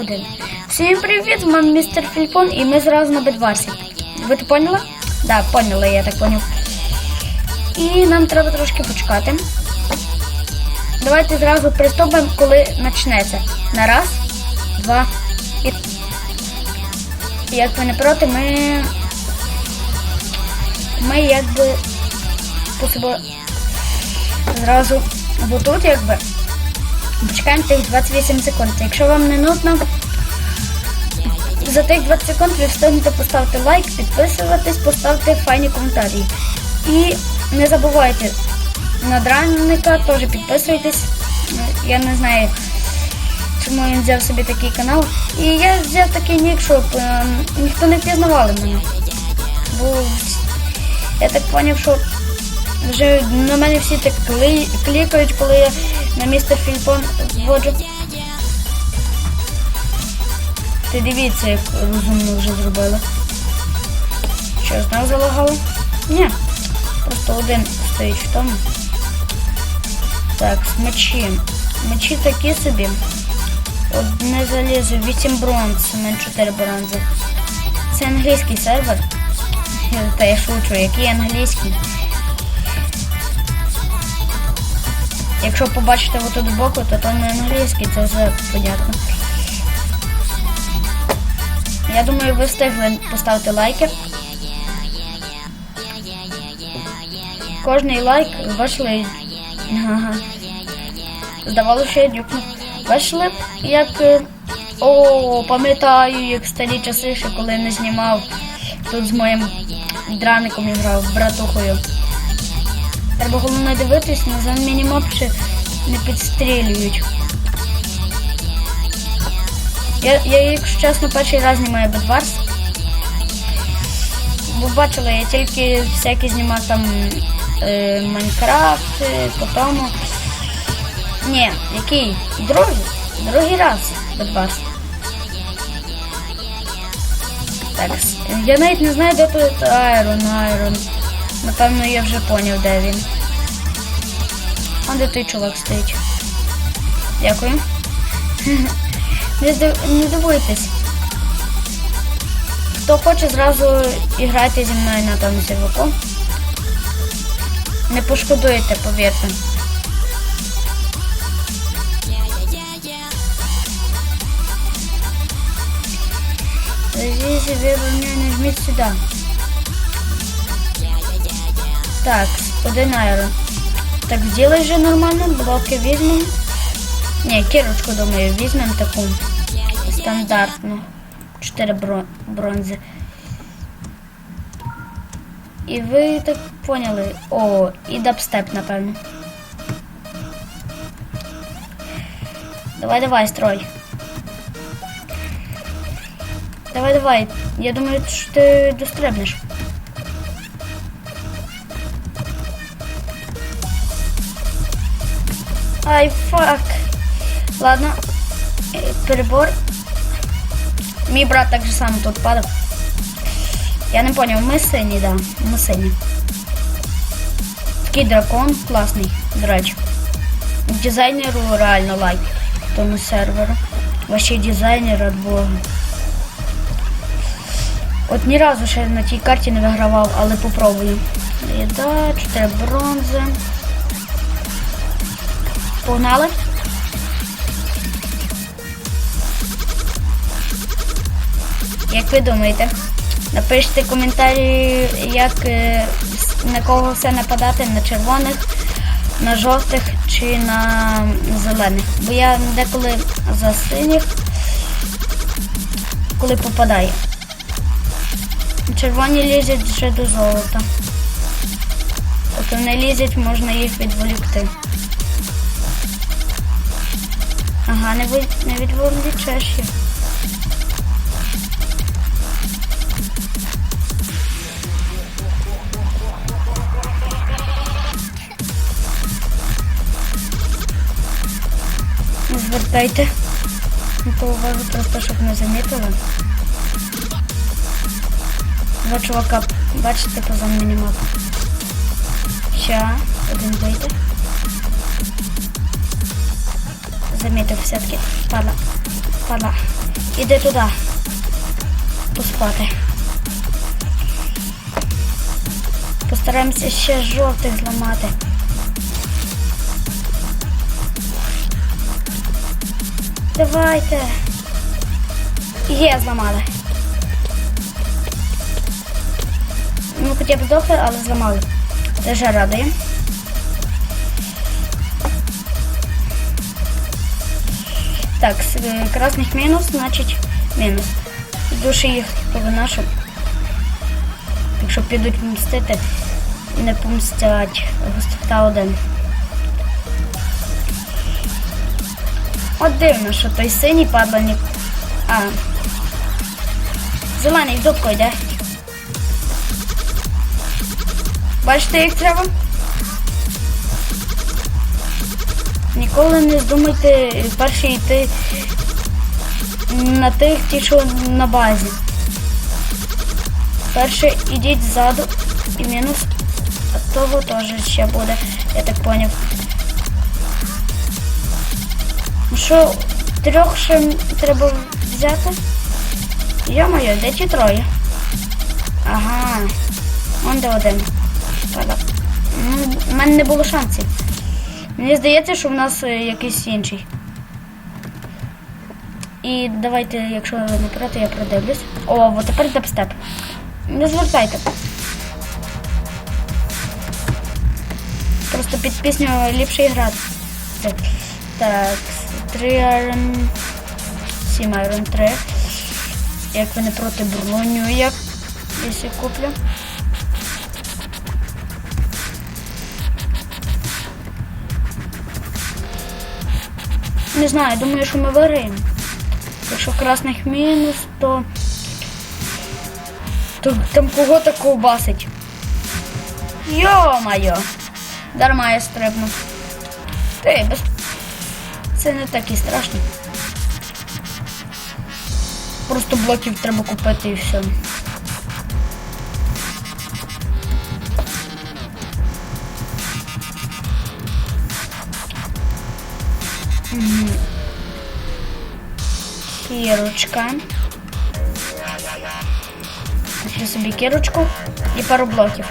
один. Всім привіт, вами містер Фільпон і ми зразу на бедварсі. Ви це поняли? Так, да, поняли, я так поняв. І нам треба трошки почекати. Давайте зразу приступимо, коли почнеться. На раз, два і. Як ви не проти, ми. Ми якби по зразу бо тут якби почекаємо тих 28 секунд. Якщо вам не нудно, за тих 20 секунд ви встигнете поставити лайк, підписуватись, поставити файні коментарі. І не забувайте на дранника теж підписуйтесь. Я не знаю, чому він взяв собі такий канал. І я взяв такий нік, щоб е, ніхто не впізнавали мене. Бо я так зрозумів, що вже на мене всі так клікають, коли я на містер Фільпон вводжу. Ти дивіться, як розумно вже зробили. Що, знов залагало? Ні. Просто один стоїть в тому. Так, мечі. Мечі такі собі. Одне залізо, 8 бронз, мене 4 бронзи. Це англійський сервер. Та я шучу, який англійський. Якщо побачите отут збоку, то то не англійський, це вже понятно. Я думаю, ви встигли поставити лайки. Кожний лайк вийшли. Ага. Здавалося, що я дюкнув. Вийшли, як. е, О, пам'ятаю, як старі часи, ще коли не знімав. Тут з моїм драником грав, братухою. Треба головне дивитись, на за мінімап чи не підстрілюють. Я, я, якщо чесно, перший раз знімаю Бедварс. Ви бачили, я тільки всякі знімав там е, Майнкрафт, е, потім. Ні, який? Другий? Другий раз Бедварс. Так, я навіть не знаю, де тут Айрон, Айрон. Напевно, я вже поняв, де він. А де той чувак стоїть? Дякую. Не, дивуйтесь. Хто хоче зразу іграти зі мною на тому серваку. Не пошкодуєте, повірте. Здесь вибрання нажміть сюди. Так, один айрон. Так, сделай же нормально, блоки візьмемо. Ні, кірочку, думаю, візьмемо таку стандартну. 4 бро- бронзи. І ви так поняли. О, і дабстеп, напевно. Давай, давай, строй. Давай, давай. Я думаю, що ти достребнеш. Ай, фак. Ладно. Е, Перебор. Мій брат так же само тут падав. Я не поняв, ми сині, да. Ми сині. Такий дракон класний, до речі. Дизайнеру реально лайк тому серверу. Ваші дизайнер від Бога. От ні разу ще на тій карті не вигравав, але попробую. Їда, 4 бронзи. Погнали. Як ви думаєте? Напишіть коментарі, як е, на кого все нападати, на червоних, на жовтих чи на зелених. Бо я деколи за синіх, коли попадає. Червоні лізуть вже до золота. Тобто не лізуть, можна їх відволікти. Ага, не, ви, не відволічеш їх. Не звертайте. то увагу просто, щоб не замітили. Два чувака, бачите, поза мінімапу. Ща, один вийде. Замітив все-таки. Падла. Падла. Іди туди. Поспати. Постараємося ще жовтих зламати. Давайте. Є, зламали. Ну, хоча б здохли, але зламали. Вже радує. Так, с- е, красних мінус, значить мінус. Душі їх повиношу. Якщо підуть мстити, не помстять. Густота один. От дивно, що той синій падла ні. А. Зелений в дубку йде. Бачите, як треба? Ніколи не здумайте перший йти на тих, ті, що на базі. Перше ідіть ззаду і мінус того теж ще буде, я так поняв. Ну що, трьох ще треба взяти? Йо-моє, де ті троє? Ага. Он де один. У мене не було шансів. Мені здається, що в нас е, якийсь інший. І давайте, якщо не проти, я продивлюсь. О, от тепер дабстеп. Не звертайте. Просто під пісню ліпше грати. Так, так 3 Iron, 7 Iron 3. Як ви не проти броню, як якщо куплю. Не знаю, думаю, що ми виграємо. Якщо красних мінус, то, то там кого то ковбасить. Йо-моє! Дарма я стрибнув. Ти, без... Це не так і страшно. Просто блоків треба купити і все. Кірочка. Куплю собі кірочку і пару блоків.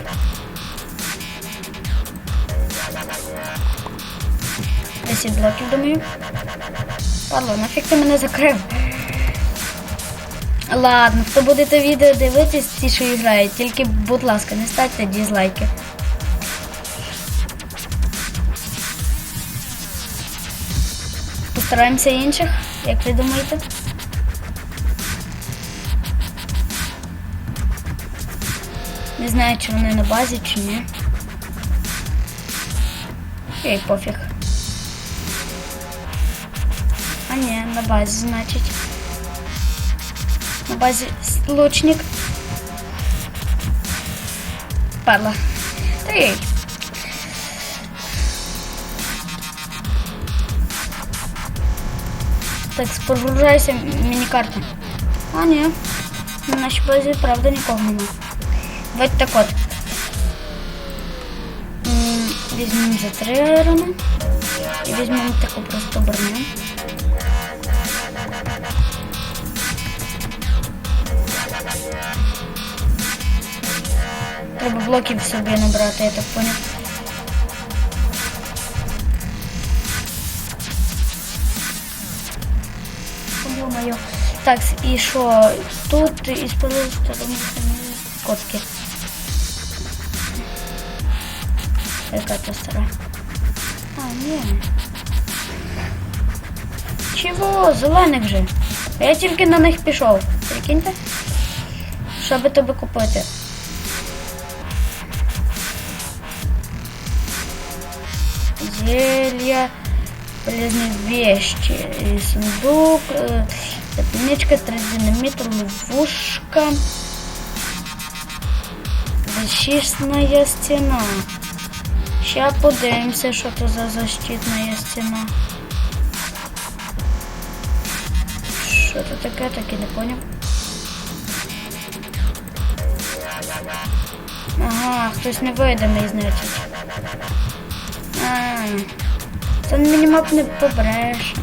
Десять блоків, думаю. Парло, нафіг ти мене закрив? Ладно, хто буде це відео дивитись, ті, що грають, тільки, будь ласка, не ставте дізлайки. Постараємося інших, як ви думаєте? Не знаю, чи вони на базі, чи ні. Ей, пофіг. А ні, на базі, значить. На базі лучник. Падла. Та ей. Так, прогружайся міні-карта. А, ні. На нашій базі, правда, нікого нема. Давайте так от. М, Візьмемо за три аерони. І візьмемо таку просто броню. Треба блоків собі набрати, я так. Ё-моё. Так, і що? Тут із сторони котки. Яка то стара? А, ні. Чого? Зелених же. А я тільки на них пішов. Прикиньте? Щоб тобі купити. Зелья, полезные вещи, и сундук, э, запальничка, три динамита, ловушка, Защитная стена. Ща подивимося, що це за защитна стіна. Що це таке, так і не поняв. Ага, хтось невидимий, значить. А, це мінімап не побреше.